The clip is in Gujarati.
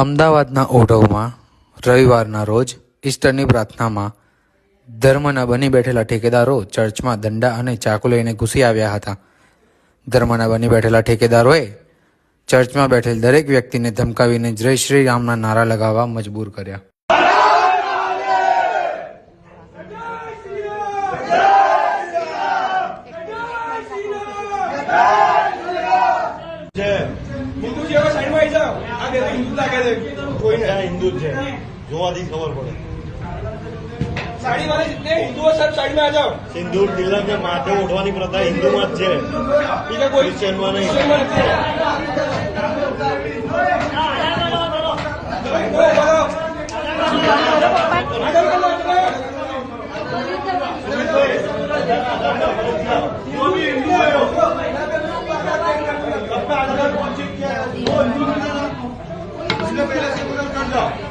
અમદાવાદના ઓઢવમાં રવિવારના રોજ ઈસ્ટરની પ્રાર્થનામાં ધર્મના બની બેઠેલા ઠેકેદારો ચર્ચમાં દંડા અને ચાકુ લઈને ઘૂસી આવ્યા હતા ધર્મના બની બેઠેલા ઠેકેદારોએ ચર્ચમાં બેઠેલ દરેક વ્યક્તિને ધમકાવીને જય શ્રી રામના નારા લગાવવા મજબૂર કર્યા છે હિન્દુ લાગે હિન્દુ જ છે. જોવાથી ખબર પડે. સાડી વાળા જેટલે માથે ઉઠવાની પ્રથા હિન્દુમાં જ છે. બીજા કોઈ ક્રિશ્ચિયનમાં નહીં. ક્રિશ્ચિયનમાં નથી. 감사합니다.